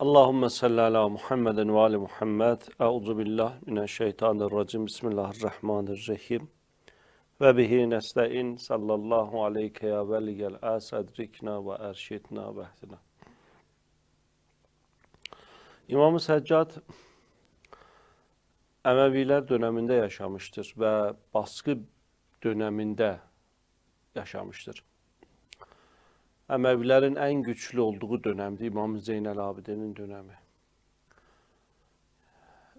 Allahümme salli ala Muhammeden ve ali Muhammed. Euzu billah mineşşeytanirracim. Bismillahirrahmanirrahim. Ve bihi nesta'in sallallahu aleyke ya veliyel asadrikna ve erşidna ve ehdina. İmam-ı Seccad Emeviler döneminde yaşamıştır ve baskı döneminde yaşamıştır. Emevilerin en güçlü olduğu dönemdi İmam Zeynel Abidi'nin dönemi.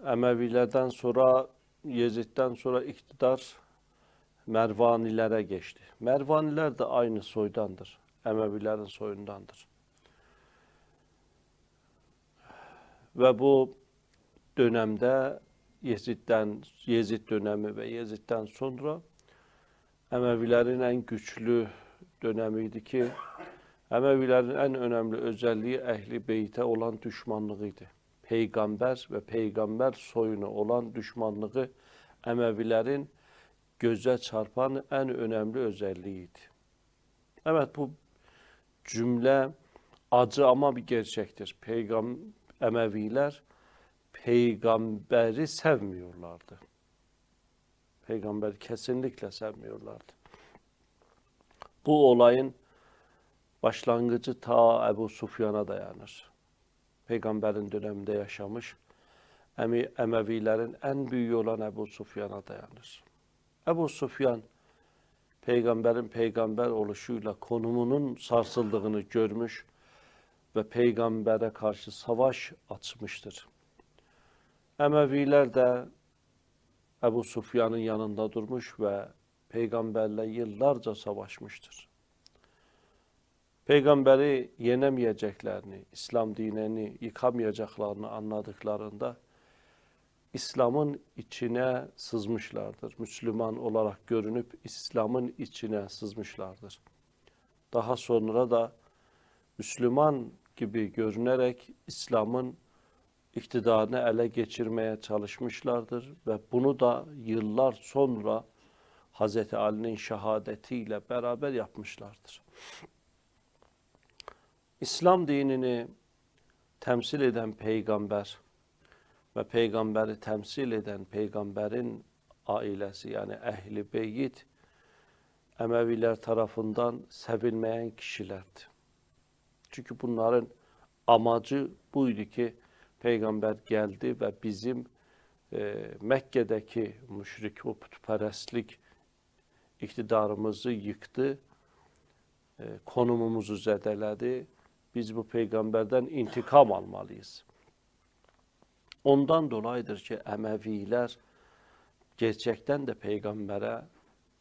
Emevilerden sonra Yezid'den sonra iktidar Mervanilere geçti. Mervaniler de aynı soydandır. Emevilerin soyundandır. Ve bu dönemde Yezid'den, Yezid dönemi ve Yezid'den sonra Emevilerin en güçlü dönemiydi ki Emevilerin en önemli özelliği ehli beyte olan düşmanlığıydı. Peygamber ve peygamber soyunu olan düşmanlığı Emevilerin göze çarpan en önemli özelliğiydi. Evet bu cümle acı ama bir gerçektir. Peygam Emeviler peygamberi sevmiyorlardı. Peygamber kesinlikle sevmiyorlardı. Bu olayın başlangıcı ta Ebu Sufyan'a dayanır. Peygamberin döneminde yaşamış Emevilerin en büyüğü olan Ebu Sufyan'a dayanır. Ebu Sufyan peygamberin peygamber oluşuyla konumunun sarsıldığını görmüş ve peygambere karşı savaş açmıştır. Emeviler de Ebu Sufyan'ın yanında durmuş ve peygamberle yıllarca savaşmıştır. Peygamberi yenemeyeceklerini, İslam dinini yıkamayacaklarını anladıklarında İslam'ın içine sızmışlardır. Müslüman olarak görünüp İslam'ın içine sızmışlardır. Daha sonra da Müslüman gibi görünerek İslam'ın iktidarını ele geçirmeye çalışmışlardır ve bunu da yıllar sonra Hz. Ali'nin şehadetiyle beraber yapmışlardır. İslam dinini temsil eden peygamber ve peygamberi temsil eden peygamberin ailesi yani ehli beyit Emeviler tarafından sevilmeyen kişilerdi. Çünkü bunların amacı buydu ki peygamber geldi ve bizim e, Mekke'deki müşrik o putperestlik iktidarımızı yıktı, e, konumumuzu zedeledi. Biz bu peygamberden intikam almalıyız. Ondan dolayıdır ki Emeviler gerçekten de peygambere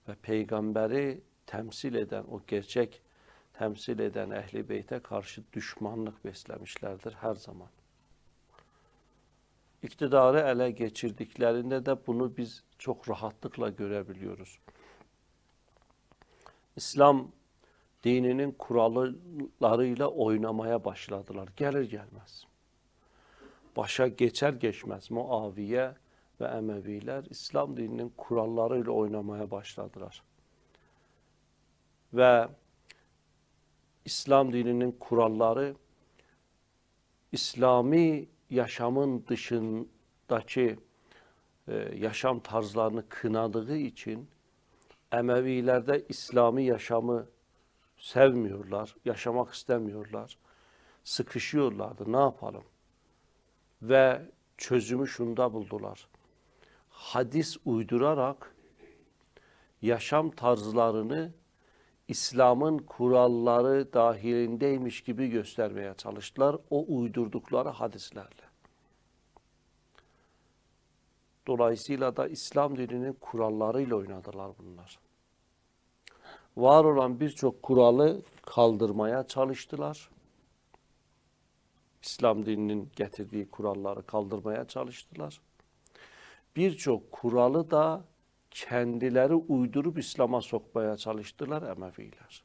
ve peygamberi temsil eden o gerçek temsil eden ehli beyte karşı düşmanlık beslemişlerdir her zaman. İktidarı ele geçirdiklerinde de bunu biz çok rahatlıkla görebiliyoruz. İslam dininin kurallarıyla oynamaya başladılar. Gelir gelmez. Başa geçer geçmez Muaviye ve Emeviler İslam dininin kurallarıyla oynamaya başladılar. Ve İslam dininin kuralları İslami yaşamın dışındaki e, yaşam tarzlarını kınadığı için Emevilerde İslami yaşamı sevmiyorlar, yaşamak istemiyorlar. Sıkışıyorlardı. Ne yapalım? Ve çözümü şunda buldular. Hadis uydurarak yaşam tarzlarını İslam'ın kuralları dahilindeymiş gibi göstermeye çalıştılar o uydurdukları hadislerle. Dolayısıyla da İslam dininin kurallarıyla oynadılar bunlar. Var olan birçok kuralı kaldırmaya çalıştılar. İslam dininin getirdiği kuralları kaldırmaya çalıştılar. Birçok kuralı da kendileri uydurup İslam'a sokmaya çalıştılar Emeviler.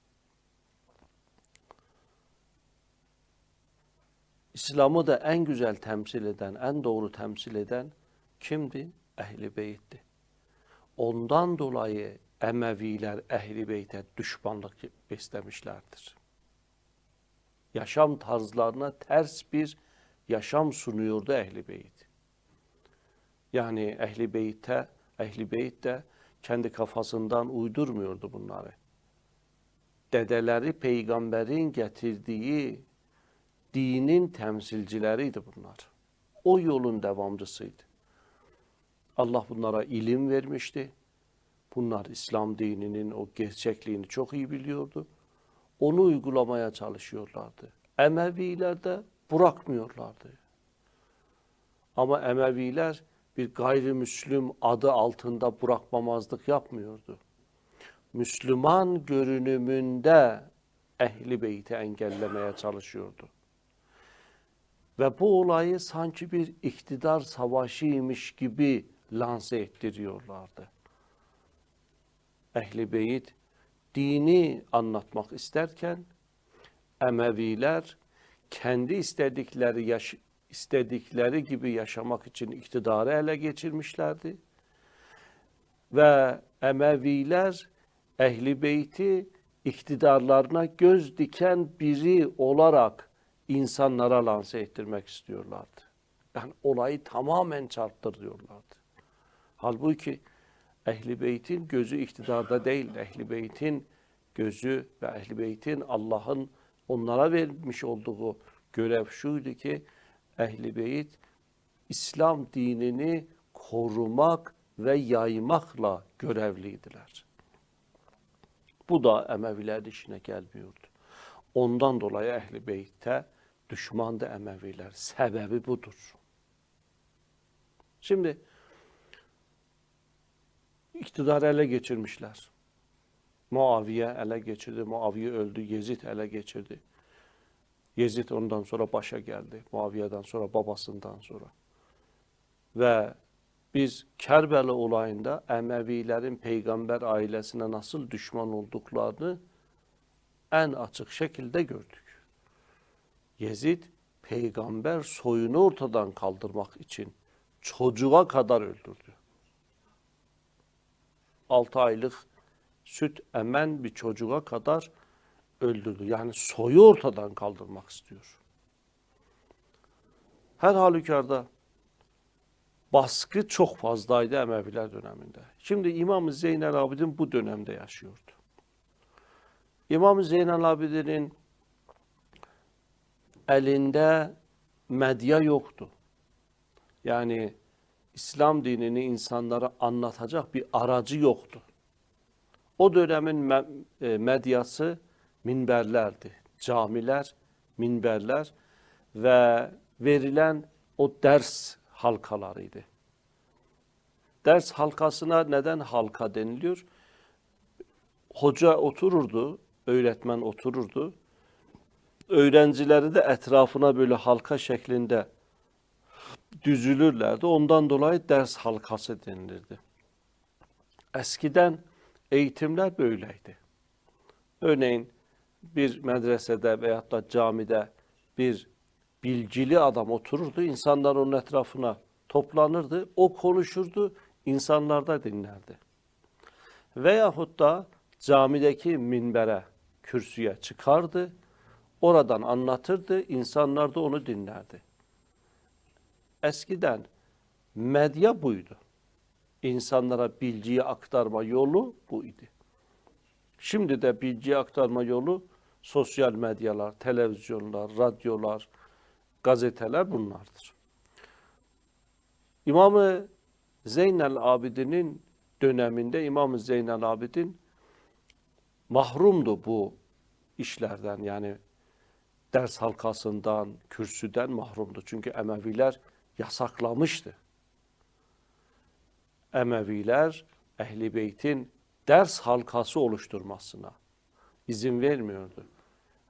İslam'ı da en güzel temsil eden, en doğru temsil eden kimdi? Ehli Beyt'ti. Ondan dolayı Emeviler Ehli Beyt'e düşmanlık beslemişlerdir. Yaşam tarzlarına ters bir yaşam sunuyordu Ehli Beyt. Yani Ehli Beyt'e, Ehli Beyt de kendi kafasından uydurmuyordu bunları. Dedeleri peygamberin getirdiği dinin temsilcileriydi bunlar. O yolun devamcısıydı. Allah bunlara ilim vermişti. Bunlar İslam dininin o gerçekliğini çok iyi biliyordu. Onu uygulamaya çalışıyorlardı. Emeviler de bırakmıyorlardı. Ama Emeviler bir gayrimüslim adı altında bırakmamazlık yapmıyordu. Müslüman görünümünde ehli beyti engellemeye çalışıyordu. Ve bu olayı sanki bir iktidar savaşıymış gibi lanse ettiriyorlardı. Ehli beyit dini anlatmak isterken Emeviler kendi istedikleri yaş istedikleri gibi yaşamak için iktidarı ele geçirmişlerdi. Ve Emeviler Ehli Beyti iktidarlarına göz diken biri olarak insanlara lanse ettirmek istiyorlardı. Yani olayı tamamen çarptırıyorlardı. Halbuki Ehli Beyt'in gözü iktidarda değil, Ehli Beyt'in gözü ve Ehli Beyt'in Allah'ın onlara vermiş olduğu görev şuydu ki Ehli Beyt İslam dinini korumak ve yaymakla görevliydiler. Bu da Emevilerin işine gelmiyordu. Ondan dolayı Ehli Beyt'e düşmandı Emeviler. Sebebi budur. Şimdi iktidarı ele geçirmişler. Muaviye ele geçirdi. Muaviye öldü. Yezid ele geçirdi. Yezid ondan sonra başa geldi. Muaviye'den sonra babasından sonra. Ve biz Kerbela olayında Emevilerin peygamber ailesine nasıl düşman olduklarını en açık şekilde gördük. Yezid peygamber soyunu ortadan kaldırmak için çocuğa kadar öldürdü. 6 aylık süt emen bir çocuğa kadar öldürdü. Yani soyu ortadan kaldırmak istiyor. Her halükarda baskı çok fazlaydı Emeviler döneminde. Şimdi İmam Zeynel Abidin bu dönemde yaşıyordu. İmam Zeynel Abidin'in elinde medya yoktu. Yani İslam dinini insanlara anlatacak bir aracı yoktu. O dönemin e, medyası minberlerdi. Camiler, minberler ve verilen o ders halkalarıydı. Ders halkasına neden halka deniliyor? Hoca otururdu, öğretmen otururdu. Öğrencileri de etrafına böyle halka şeklinde düzülürlerdi. Ondan dolayı ders halkası denilirdi. Eskiden eğitimler böyleydi. Örneğin bir medresede veyahut da camide bir bilgili adam otururdu. İnsanlar onun etrafına toplanırdı. O konuşurdu. insanlar da dinlerdi. Veyahut da camideki minbere, kürsüye çıkardı. Oradan anlatırdı. insanlar da onu dinlerdi. Eskiden medya buydu. İnsanlara bilgiyi aktarma yolu buydu. Şimdi de bilgi aktarma yolu sosyal medyalar, televizyonlar, radyolar, gazeteler bunlardır. İmamı Zeynel Abidin'in döneminde İmam Zeynel Abidin mahrumdu bu işlerden yani ders halkasından, kürsüden mahrumdu. Çünkü Emeviler yasaklamıştı. Emeviler Ehli Beyt'in ders halkası oluşturmasına izin vermiyordu.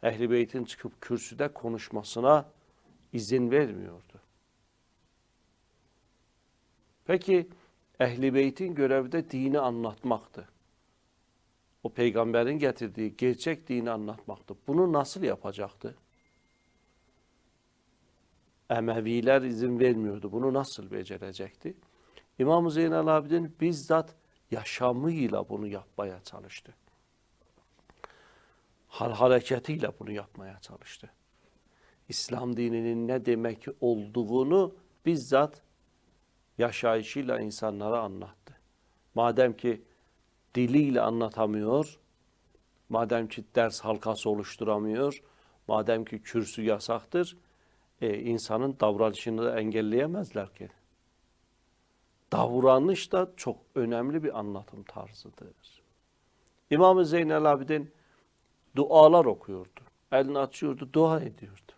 Ehli Beyt'in çıkıp kürsüde konuşmasına izin vermiyordu. Peki Ehli Beyt'in görevi de dini anlatmaktı. O peygamberin getirdiği gerçek dini anlatmaktı. Bunu nasıl yapacaktı? Emeviler izin vermiyordu. Bunu nasıl becerecekti? İmam-ı Zeynel Abidin bizzat yaşamıyla bunu yapmaya çalıştı. Hal hareketiyle bunu yapmaya çalıştı. İslam dininin ne demek olduğunu bizzat yaşayışıyla insanlara anlattı. Madem ki diliyle anlatamıyor, madem ki ders halkası oluşturamıyor, madem ki kürsü yasaktır, e, insanın davranışını da engelleyemezler ki. Davranış da çok önemli bir anlatım tarzıdır. İmam-ı Zeynel Abidin dualar okuyordu. Elini açıyordu, dua ediyordu.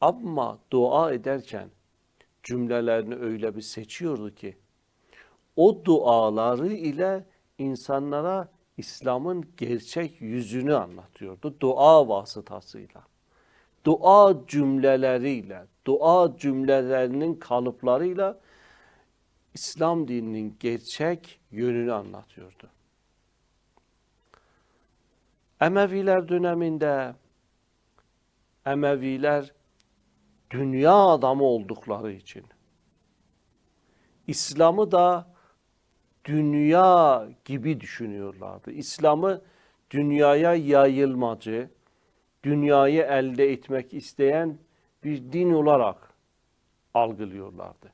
Ama dua ederken cümlelerini öyle bir seçiyordu ki o duaları ile insanlara İslam'ın gerçek yüzünü anlatıyordu. Dua vasıtasıyla. Dua cümleleriyle, dua cümlelerinin kalıplarıyla İslam dininin gerçek yönünü anlatıyordu. Emeviler döneminde Emeviler dünya adamı oldukları için İslam'ı da dünya gibi düşünüyorlardı. İslam'ı dünyaya yayılmacı, dünyayı elde etmek isteyen bir din olarak algılıyorlardı.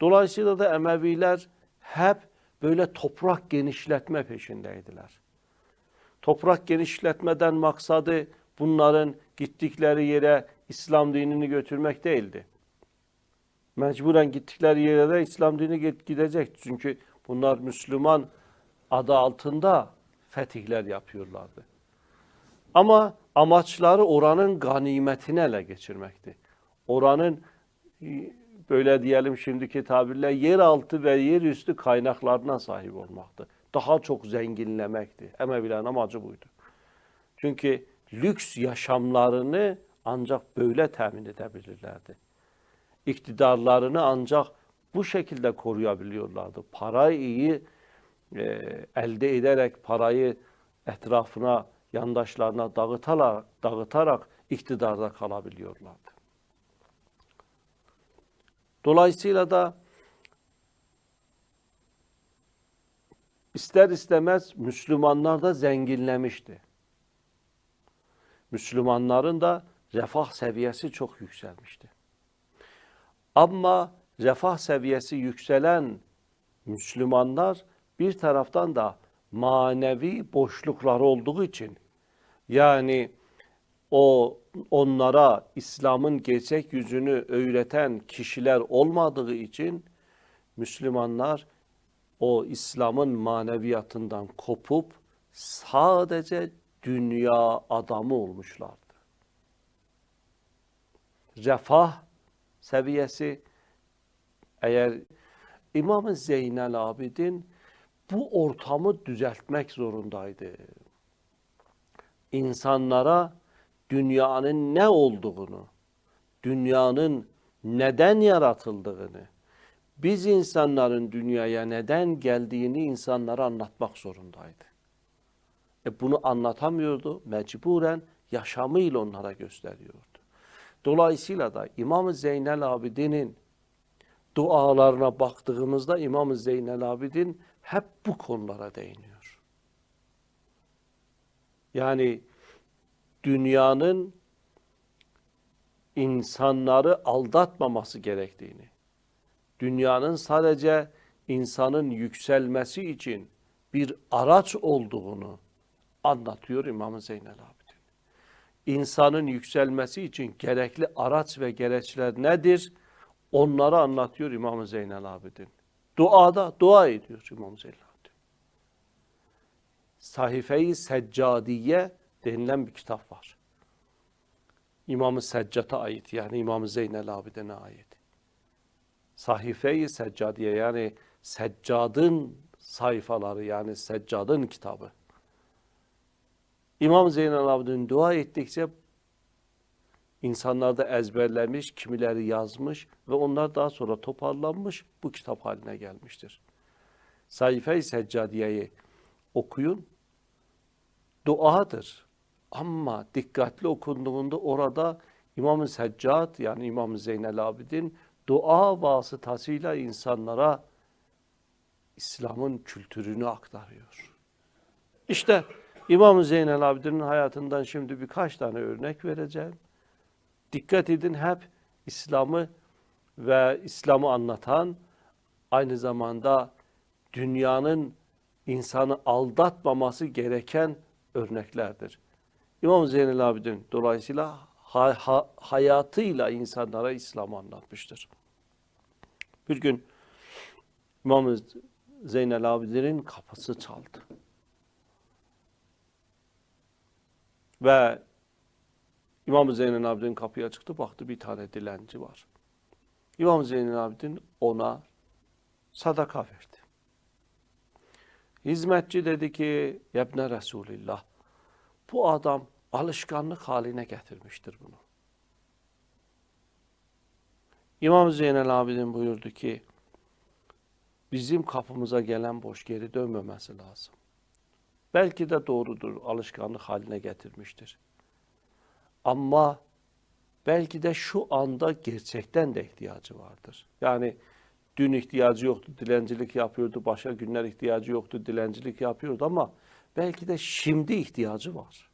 Dolayısıyla da Emeviler hep böyle toprak genişletme peşindeydiler. Toprak genişletmeden maksadı bunların gittikleri yere İslam dinini götürmek değildi. Mecburen gittikleri yere de İslam dini gidecek. Çünkü bunlar Müslüman adı altında fetihler yapıyorlardı. Ama amaçları oranın ganimetini ele geçirmekti. Oranın böyle diyelim şimdiki tabirle yeraltı ve yerüstü kaynaklarına sahip olmaktı. Daha çok zenginlemekti. Emevilerin amacı buydu. Çünkü lüks yaşamlarını ancak böyle temin edebilirlerdi. İktidarlarını ancak bu şekilde koruyabiliyorlardı. Parayı iyi e, elde ederek parayı etrafına, yandaşlarına dağıtarak, dağıtarak iktidarda kalabiliyorlardı. Dolayısıyla da ister istemez Müslümanlar da zenginlemişti. Müslümanların da refah seviyesi çok yükselmişti. Ama refah seviyesi yükselen Müslümanlar bir taraftan da manevi boşluklar olduğu için yani o onlara İslam'ın gerçek yüzünü öğreten kişiler olmadığı için Müslümanlar o İslam'ın maneviyatından kopup sadece dünya adamı olmuşlardı. Refah seviyesi eğer İmam Zeynel Abidin bu ortamı düzeltmek zorundaydı. İnsanlara dünyanın ne olduğunu, dünyanın neden yaratıldığını, biz insanların dünyaya neden geldiğini insanlara anlatmak zorundaydı. E bunu anlatamıyordu, mecburen yaşamıyla onlara gösteriyordu. Dolayısıyla da İmam Zeynel Abidin'in dualarına baktığımızda İmam Zeynel Abidin hep bu konulara değiniyor. Yani dünyanın insanları aldatmaması gerektiğini, dünyanın sadece insanın yükselmesi için bir araç olduğunu anlatıyor İmam Zeynel Abidin. İnsanın yükselmesi için gerekli araç ve gereçler nedir? Onları anlatıyor İmam Zeynel Abidin. Duada dua ediyor İmam Zeynel Abidin. Sahife-i Seccadiye denilen bir kitap var. İmam-ı Seccat'a ait yani İmam-ı Zeynel Abidin'e ait. Sahife-i Seccadiye yani Seccad'ın sayfaları yani Seccad'ın kitabı. İmam Zeynel Abidin dua ettikçe insanlar da ezberlemiş, kimileri yazmış ve onlar daha sonra toparlanmış bu kitap haline gelmiştir. Sayfa-i Seccadiye'yi okuyun. Duadır. Ama dikkatli okunduğunda orada İmam-ı Seccad yani İmam Zeynel Abidin dua vasıtasıyla insanlara İslam'ın kültürünü aktarıyor. İşte İmam Zeynel Abidin'in hayatından şimdi birkaç tane örnek vereceğim. Dikkat edin hep İslam'ı ve İslam'ı anlatan aynı zamanda dünyanın insanı aldatmaması gereken örneklerdir. İmam Zeynel Abidin dolayısıyla ha, ha, hayatıyla insanlara İslam'ı anlatmıştır. Bir gün İmam Zeynel Abidin'in kapısı çaldı. Ve İmam Zeynel Abidin kapıya çıktı, baktı bir tane dilenci var. İmam Zeynel Abidin ona sadaka verdi. Hizmetçi dedi ki, Yebne Resulillah, bu adam alışkanlık haline getirmiştir bunu. İmam Zeynel Abidin buyurdu ki, bizim kapımıza gelen boş geri dönmemesi lazım. Belki de doğrudur, alışkanlık haline getirmiştir. Ama belki de şu anda gerçekten de ihtiyacı vardır. Yani dün ihtiyacı yoktu, dilencilik yapıyordu, başka günler ihtiyacı yoktu, dilencilik yapıyordu ama belki de şimdi ihtiyacı var.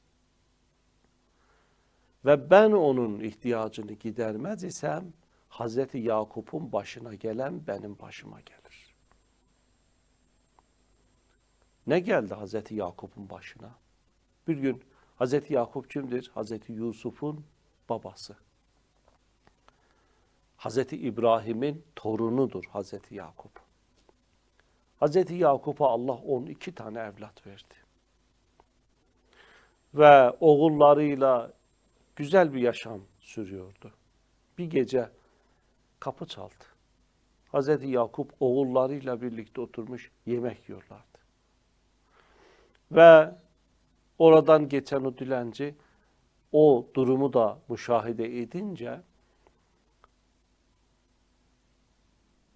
Ve ben onun ihtiyacını gidermez isem, Hazreti Yakup'un başına gelen benim başıma gelir. Ne geldi Hazreti Yakup'un başına? Bir gün Hazreti Yakup kimdir? Hazreti Yusuf'un babası. Hazreti İbrahim'in torunudur Hazreti Yakup. Hazreti Yakup'a Allah 12 tane evlat verdi. Ve oğullarıyla güzel bir yaşam sürüyordu. Bir gece kapı çaldı. Hazreti Yakup oğullarıyla birlikte oturmuş yemek yiyorlardı. Ve oradan geçen o dilenci o durumu da müşahede edince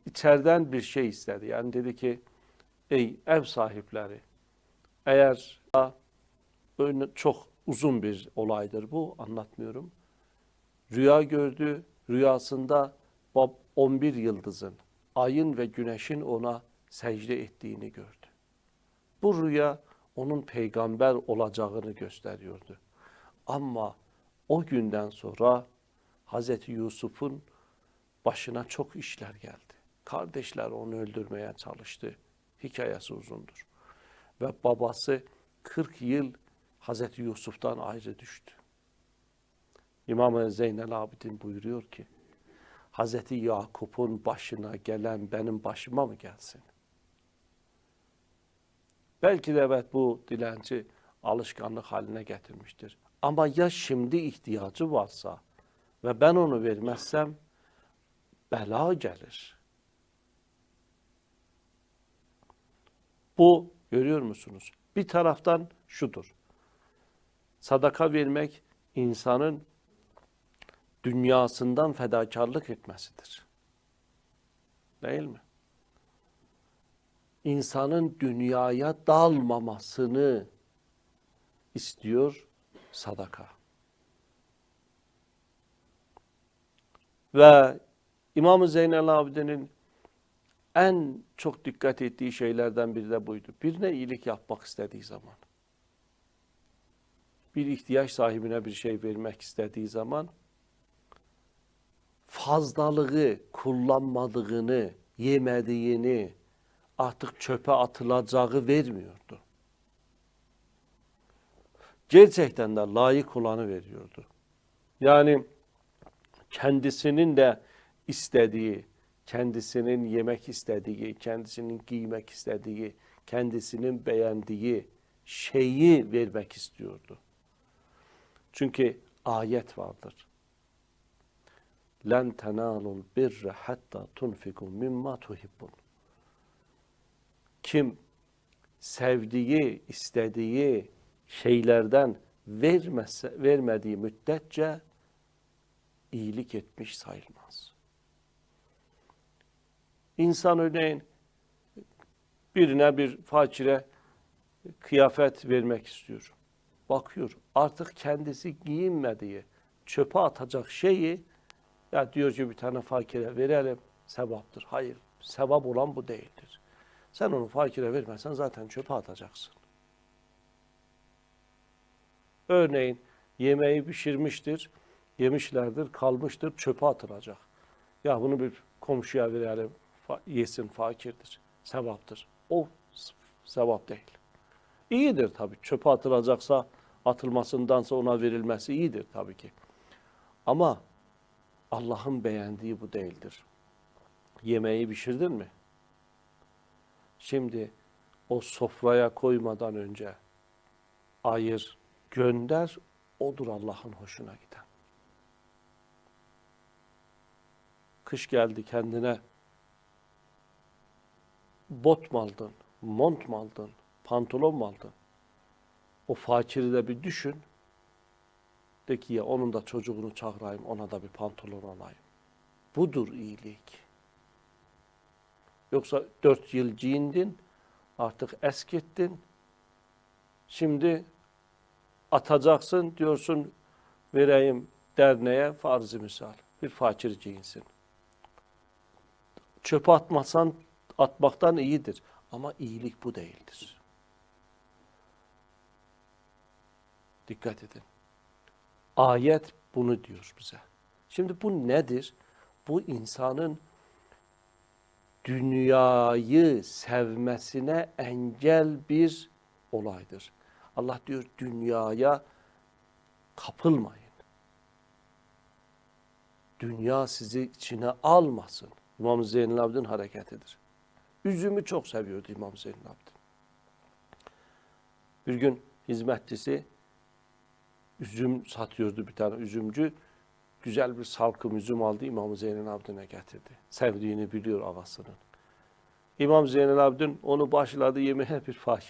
içeriden bir şey istedi. Yani dedi ki ey ev sahipleri eğer çok uzun bir olaydır bu anlatmıyorum. Rüya gördü. Rüyasında 11 yıldızın, ayın ve güneşin ona secde ettiğini gördü. Bu rüya onun peygamber olacağını gösteriyordu. Ama o günden sonra Hazreti Yusuf'un başına çok işler geldi. Kardeşler onu öldürmeye çalıştı. Hikayesi uzundur. Ve babası 40 yıl Hazreti Yusuf'tan ayrı düştü. İmam Zeynel Abidin buyuruyor ki, Hazreti Yakup'un başına gelen benim başıma mı gelsin? Belki de evet bu dilenci alışkanlık haline getirmiştir. Ama ya şimdi ihtiyacı varsa ve ben onu vermezsem bela gelir. Bu görüyor musunuz? Bir taraftan şudur. Sadaka vermek insanın dünyasından fedakarlık etmesidir. Değil mi? İnsanın dünyaya dalmamasını istiyor sadaka. Ve İmam-ı Zeynel Abidin'in en çok dikkat ettiği şeylerden biri de buydu. Birine iyilik yapmak istediği zaman, bir ihtiyaç sahibine bir şey vermek istediği zaman, fazlalığı kullanmadığını, yemediğini, artık çöpe atılacağı vermiyordu. Gerçekten de layık olanı veriyordu. Yani kendisinin de istediği, kendisinin yemek istediği, kendisinin giymek istediği, kendisinin beğendiği şeyi vermek istiyordu. Çünkü ayet vardır. Len tenalul birre hatta tunfiku mimma tuhibbun. Kim sevdiği, istediği şeylerden vermese, vermediği müddetçe iyilik etmiş sayılmaz. İnsan örneğin birine bir fakire kıyafet vermek istiyor. Bakıyor artık kendisi giyinmediği, çöpe atacak şeyi ya diyor ki bir tane fakire verelim sevaptır. Hayır sevap olan bu değildir. Sen onu fakire vermezsen zaten çöpe atacaksın. Örneğin yemeği pişirmiştir. Yemişlerdir, kalmıştır, çöpe atılacak. Ya bunu bir komşuya verelim, yesin fakirdir, sevaptır. O sevap değil. İyidir tabii. Çöpe atılacaksa atılmasındansa ona verilmesi iyidir tabii ki. Ama Allah'ın beğendiği bu değildir. Yemeği pişirdin mi? Şimdi o sofraya koymadan önce ayır, gönder, odur Allah'ın hoşuna giden. Kış geldi kendine bot mu aldın, mont mu aldın, pantolon mu aldın? O fakiri de bir düşün. De ki ya onun da çocuğunu çağırayım, ona da bir pantolon alayım. Budur iyilik. Yoksa dört yıl giyindin, artık eskittin. Şimdi atacaksın diyorsun vereyim derneğe farzı misal. Bir fakir giyinsin. Çöpe atmasan atmaktan iyidir. Ama iyilik bu değildir. Dikkat edin. Ayet bunu diyor bize. Şimdi bu nedir? Bu insanın dünyayı sevmesine engel bir olaydır. Allah diyor dünyaya kapılmayın. Dünya sizi içine almasın. İmam Zeynel Abidin hareketidir. Üzümü çok seviyordu İmam Zeynel Abidin. Bir gün hizmetçisi üzüm satıyordu bir tane üzümcü. Güzel bir salkım üzüm aldı İmam Zeynel Abidin'e getirdi. Sevdiğini biliyor ağasının. İmam Zeynel Abidin onu başladı yemeye bir fakir